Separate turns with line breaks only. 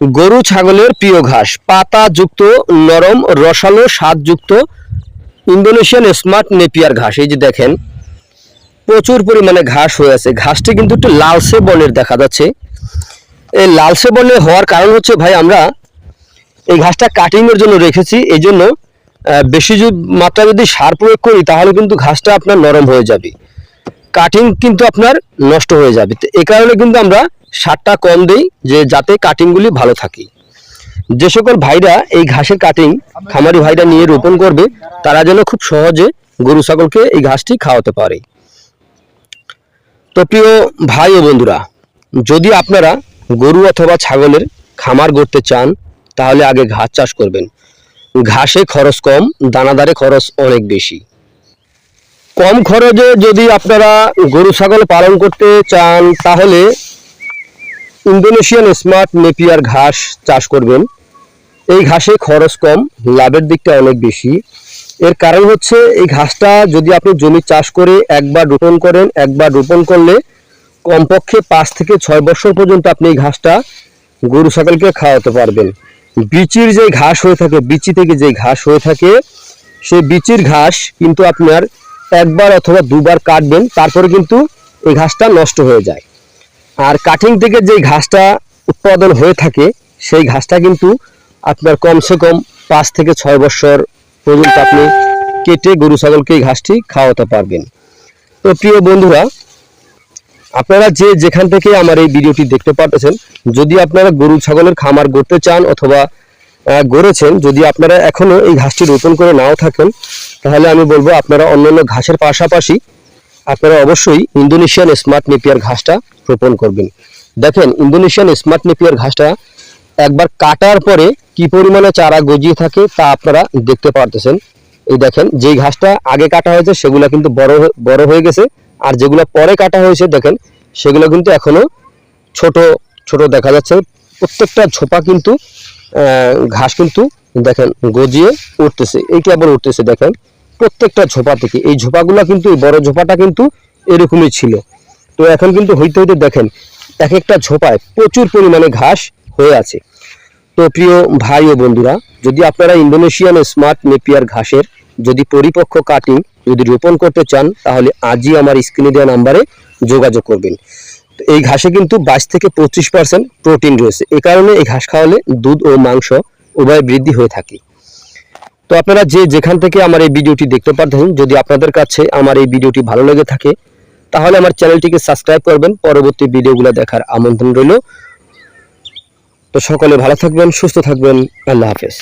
গরু ছাগলের প্রিয় ঘাস, পাতা যুক্ত, নরম, রসালো স্বাদযুক্ত ইন্দোনেশিয়ান স্মার্ট নেপিয়ার ঘাস। এই যে দেখেন, প্রচুর পরিমাণে ঘাস হয়ে আছে। ঘাসটি কিন্তু একটু লালসে বর্ণের দেখা যাচ্ছে। এই লালসে বর্ণের হওয়ার কারণ হচ্ছে, ভাই, আমরা এই ঘাসটা কাটিং এর জন্য রেখেছি। এই জন্য বেশি মাত্রা যদি সার প্রয়োগ করি, তাহলে কিন্তু ঘাসটা আপনার নরম হয়ে যাবে। কাটিং কিন্তু আপনার নষ্ট হয়ে যাবে। তো এই কারণে কিন্তু আমরা সারটা কম দেই যে যাতে কাটিংগুলি ভালো থাকে। যে সকল ভাইরা এই ঘাসের কাটিং খামারি ভাইরা নিয়ে রোপণ করবে, তারা যেন খুব সহজে গরু ছাগলকে এই ঘাসটি খাওয়াতে পারে। তো প্রিয় ভাই ও বন্ধুরা, যদি আপনারা গরু অথবা ছাগলের খামার গড়তে চান, তাহলে আগে ঘাস চাষ করবেন। ঘাসে খরচ কম, দানাদারে খরচ অনেক বেশি। কম খরচে যদি আপনারা গরু ছাগল পালন করতে চান, তাহলে ইন্দোনেশিয়ান স্মার্ট নেপিয়ার ঘাস চাষ করবেন। এই ঘাসে খরচ কম, লাভের দিকটা অনেক বেশি। এর কারণ হচ্ছে, এই ঘাসটা যদি আপনি জমি চাষ করে একবার রোপণ করেন, একবার রোপণ করলে কমপক্ষে পাঁচ থেকে ছয় বছর পর্যন্ত আপনি এই ঘাসটা গরু ছাগলকে খাওয়াতে পারবেন। বিচির যে ঘাস হয়ে থাকে, বিচি থেকে যে ঘাস হয়ে থাকে, সেই বিচির ঘাস কিন্তু আপনার একবার অথবা দুবার কাটবেন, তারপরে কিন্তু এই ঘাসটা নষ্ট হয়ে যায়। আর কাটিং থেকে যে ঘাসটা উৎপাদন হয়ে থাকে, সেই ঘাসটা কিন্তু আপনার কমসে কম পাঁচ থেকে ছয় বছর পর্যন্ত আপনি কেটে গরু, ছাগলকে এই ঘাসটি খাওয়াতে পারবেন। তো প্রিয় বন্ধুরা, আপনারা যে যেখান থেকে আমার এই ভিডিওটি দেখতে পারতেছেন, যদি আপনারা গরু, ছাগলের খামার গড়তে চান অথবা গড়েছেন, যদি আপনারা এখনও এই ঘাসটি রোপণ করে নাও থাকেন, তাহলে আমি বলব আপনারা অন্যান্য ঘাসের পাশাপাশি আপনারা অবশ্যই ইন্দোনেশিয়ান স্মার্ট নেপিয়ার ঘাসটা রোপণ করবেন। দেখেন, ইন্দোনেশিয়ান স্মার্ট নেপিয়ার ঘাসটা একবার কাটার পরে কি পরিমাণে চারা গজিয়ে থাকে তা আপনারা দেখতে পারতেছেন। এই দেখেন, যেই ঘাসটা আগে কাটা হয়েছে, সেগুলো কিন্তু বড় বড় হয়ে গেছে। আর যেগুলো পরে কাটা হয়েছে, দেখেন, সেগুলো কিন্তু এখনও ছোট ছোট দেখা যাচ্ছে। প্রত্যেকটা ঝোপা কিন্তু ঘাস কিন্তু, দেখেন, গজিয়ে উঠতেছে। এইটা আবার উঠতেছে, দেখেন। প্রত্যেকটা ঝোপা থেকে। এই ঝোপাগুলো কিন্তু, এই বড় ঝোপাটা কিন্তু এরকমই ছিল। তো এখন কিন্তু হইতে হইতে দেখেন এক একটা ঝোপায় প্রচুর পরিমাণে ঘাস হয়ে আছে। তো প্রিয় ভাই ও বন্ধুরা, যদি আপনারা ইন্দোনেশিয়ান স্মার্ট নেপিয়ার ঘাসের যদি পরিপক্ক কাটিং যদি রোপণ করতে চান, তাহলে আজই আমার স্ক্রিনে দেওয়া নাম্বারে যোগাযোগ করবেন। এই ঘাসে কিন্তু বাইশ থেকে পঁচিশ পার্সেন্ট প্রোটিন রয়েছে। এই কারণে এই ঘাস খাওয়ালে দুধ ও মাংস উভয় বৃদ্ধি হয়ে থাকে। তো আপনারা যে যেখান থেকে আমার এই ভিডিওটি দেখতে পারতেন যদি আপনাদের কাছে আমার এই ভিডিওটি ভালো লেগে থাকে, তাহলে আমার চ্যানেলটিকে সাবস্ক্রাইব করবেন, পরবর্তী ভিডিওগুলো দেখার আমন্ত্রণ রইল। তো সকলে ভালো থাকবেন, সুস্থ থাকবেন, আল্লাহ হাফেজ।